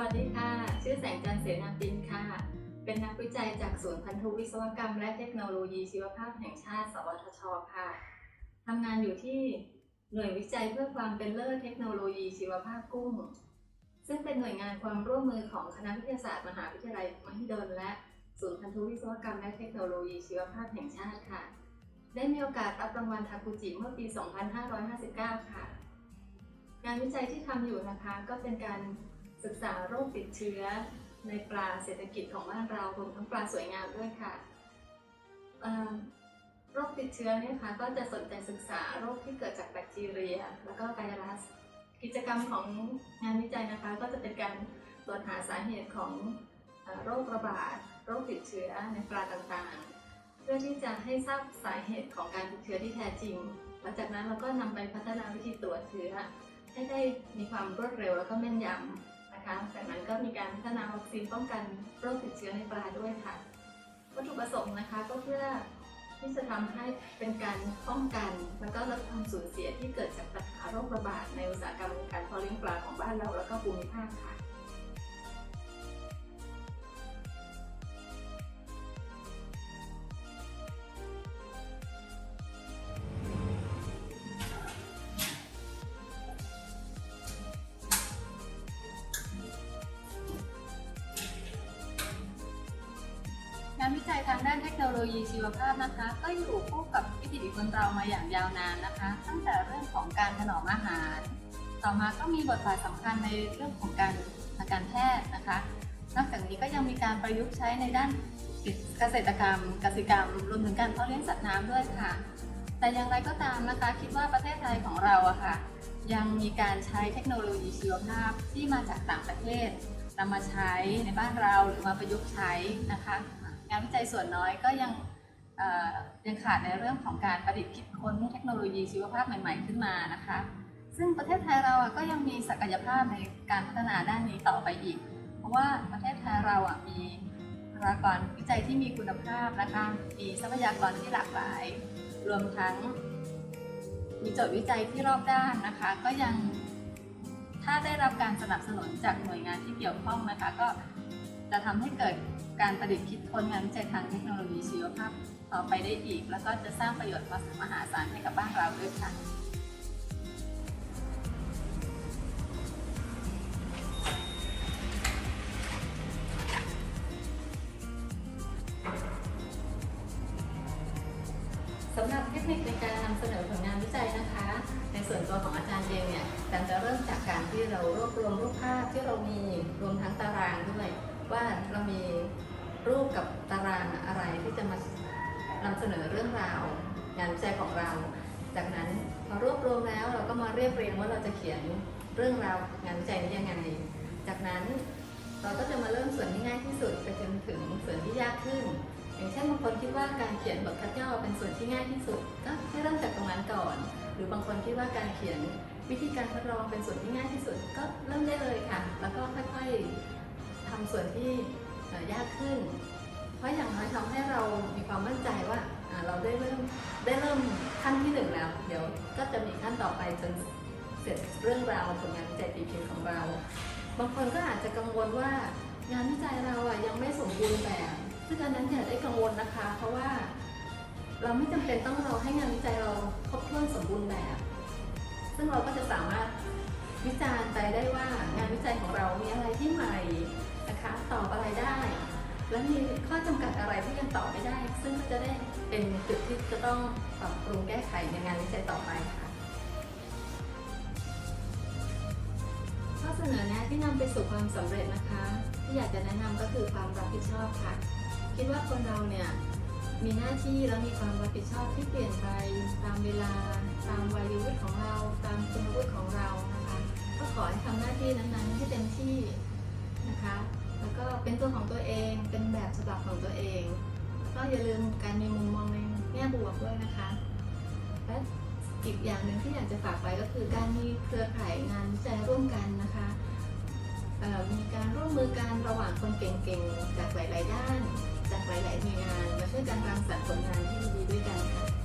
วัสดีค่ะ ชื่อแสงจันทร์เสนาปินค่ะ เป็นนักวิจัยจากศูนย์พันธุวิศวกรรม และเทคโนโลยีชีวภาพแห่งชาติ สวทช ค่ะ ทำงานอยู่ที่หน่วยวิจัยเพื่อความเป็นเลิศเทคโนโลยีชีวภาพกุ้ง ซึ่งเป็นหน่วยงานความร่วมมือของคณะวิทยาศาสตร์มหาวิทยาลัยมหิดลและศูนย์พันธุวิศวกรรม และเทคโนโลยีชีวภาพแห่งชาติค่ะ ได้มีโอกาสรับรางวัลทาคุจิเมื่อปี 2559 ค่ะ งานวิจัยที่ทำอยู่นะคะก็เป็นการ ศึกษาโรคติดเชื้อในปลาเศรษฐกิจของบ้านเรารวมทั้งปลาสวยงามด้วยค่ะโรคติดเชื้อเนี่ยค่ะก็จะสนใจศึกษาโรคที่เกิดจากแบคทีเรีย แล้วก็ไวรัส กิจกรรมของงานวิจัยนะคะ ก็จะเป็นการตรวจหาสาเหตุของอโรคระบาดโรคติดเชื้อในปลาต่างๆ เพื่อที่จะให้ทราบสาเหตุของการติดเชื้อที่แท้จริง หลังจากนั้นเราก็นำไปพัฒนาวิธีตรวจเชื้อให้ได้มีความรวดเร็วแล้วก็แม่นยำ นะคะจากนั้นก็มีการพัฒนาวัคซีนป้องกันโรคติดเชื้อในปลาด้วยค่ะ วัตถุประสงค์นะคะก็เพื่อที่จะทำให้เป็นการป้องกัน แล้วก็ลดความสูญเสียที่เกิดจากปัญหาโรคระบาดในอุตสาหกรรมการเพาะเลี้ยงปลาของบ้านเราแล้วก็ภูมิภาคค่ะ โนโลยีชีวภาพนะคะ ก็อยู่คู่กับวิถีคนเรามาอย่างยาวนานนะคะ ตั้งแต่เรื่องของการถนอมอาหาร ต่อมาก็มีบทบาทสำคัญในเรื่องของการทางการแพทย์นะคะ นอกจากนี้ก็ยังมีการประยุกต์ใช้ในด้านเกษตรกรรมกสิกรรม รวมถึงการเพาะเลี้ยงสัตว์น้ำด้วยค่ะ แต่อย่างไรก็ตามนะคะ คิดว่าประเทศไทยของเราอะค่ะ ยังมีการใช้เทคโนโลยีชีวภาพที่มาจากต่างประเทศนำมาใช้ในบ้านเราหรือมาประยุกต์ใช้นะคะ งานวิจัยส่วนน้อยก็ยังยังขาดในเรื่องของการประดิษฐ์คิดค้นเทคโนโลยีชีวภาพใหม่ ๆ ขึ้นมานะคะ ซึ่งประเทศไทยเราก็ยังมีศักยภาพในการพัฒนาด้านนี้ต่อไปอีก เพราะว่าประเทศไทยเราอะมีบุคลากรวิจัยที่มีคุณภาพนะคะมีทรัพยากรที่หลากหลาย รวมทั้ง มีโจทย์วิจัยที่รอบด้านนะคะ ก็ยังถ้าได้รับการสนับสนุนจากหน่วยงานที่เกี่ยวข้องนะคะ ก็ จะทำให้เกิดการประดิษฐ์คิดค้นงานวิจัยทางเทคโนโลยีชีวภาพต่อไปได้อีก แล้วก็จะสร้างประโยชน์มหาศาลให้กับบ้านเราด้วยค่ะสำหรับเทคนิคในการนำเสนอผลงานวิจัยนะคะ ในส่วนตัวของอาจารย์เองเนี่ยอาจารย์จะเริ่มจากการที่เรารวบรวมรูปภาพที่เรามีรวมทั้งตารางด้วย ว่าเรามีรูปกับตารางอะไรที่จะมานำเสนอเรื่องราว งานวิจัยของเรา จากนั้นพอรวบรวมแล้วเราก็มาเรียบเรียงว่าเราจะเขียนเรื่องราวงานวิจัยนี้ยังไง จากนั้นเราก็จะมาเริ่มส่วนที่ง่ายที่สุดไปจนถึงส่วนที่ยากขึ้น อย่างเช่นบางคนคิดว่าการเขียนบทคัดย่อเป็นส่วนที่ง่ายที่สุด ก็ให้เริ่มจากตรงนั้นก่อน หรือบางคนคิดว่าการเขียนวิธีการทดลองเป็นส่วนที่ง่ายที่สุด ก็เริ่มได้เลยค่ะ แล้วก็ค่อยๆ ส่วนที่ยากขึ้น เพราะอย่างน้อยทำให้เรามีความมั่นใจว่าเราได้เริ่มได้เริ่มขั้นที่หนึ่งแล้ว เดี๋ยวก็จะมีขั้นต่อไปจนเสร็จเรื่องราวผลงานวิจัยตีพิมพ์ของเรา บางคนก็อาจจะกังวลว่างานวิจัยเราอะยังไม่สมบูรณ์แบบซึ่งอันนั้นอย่าได้กังวลนะคะ เพราะว่า เราไม่จำเป็นต้องรอให้งานวิจัยเราครบถ้วนสมบูรณ์แบบ ซึ่งเราก็จะสามารถวิจารณ์ไปได้ว่างานวิจัยของ อะไรที่ยังตอบไม่ได้ ซึ่งก็จะได้เป็นจุดที่จะต้องปรับปรุงแก้ไขในงานวิจัยต่อไปค่ะข้อเสนอแนะที่นำไปสู่ความสำเร็จนะคะ ที่อยากจะแนะนำก็คือความรับผิดชอบค่ะ คิดว่าคนเราเนี่ยมีหน้าที่และมีความรับผิดชอบที่เปลี่ยนไปตามเวลา ตามวัยวุฒิของเรา ตามคุณวุฒิของเรานะคะ ก็ขอให้ทำหน้าที่นั้นๆให้เต็มที่นะคะ แล้วก็เป็นตัวของตัวเองเป็นแบบฉบับของตัวเอง ก็อย่าลืมการมีมุมมองในแง่บวกด้วยนะคะ และอีกอย่างหนึ่งที่อยากจะฝากไปก็คือการมีเครือข่ายงานวิจัยร่วมกันนะคะ มีการร่วมมือกันระหว่างคนเก่งๆ จากหลายๆด้าน จากหลายๆหน่วยงาน มาช่วยกันรังสรรค์ผลงานที่ดีด้วยกันค่ะ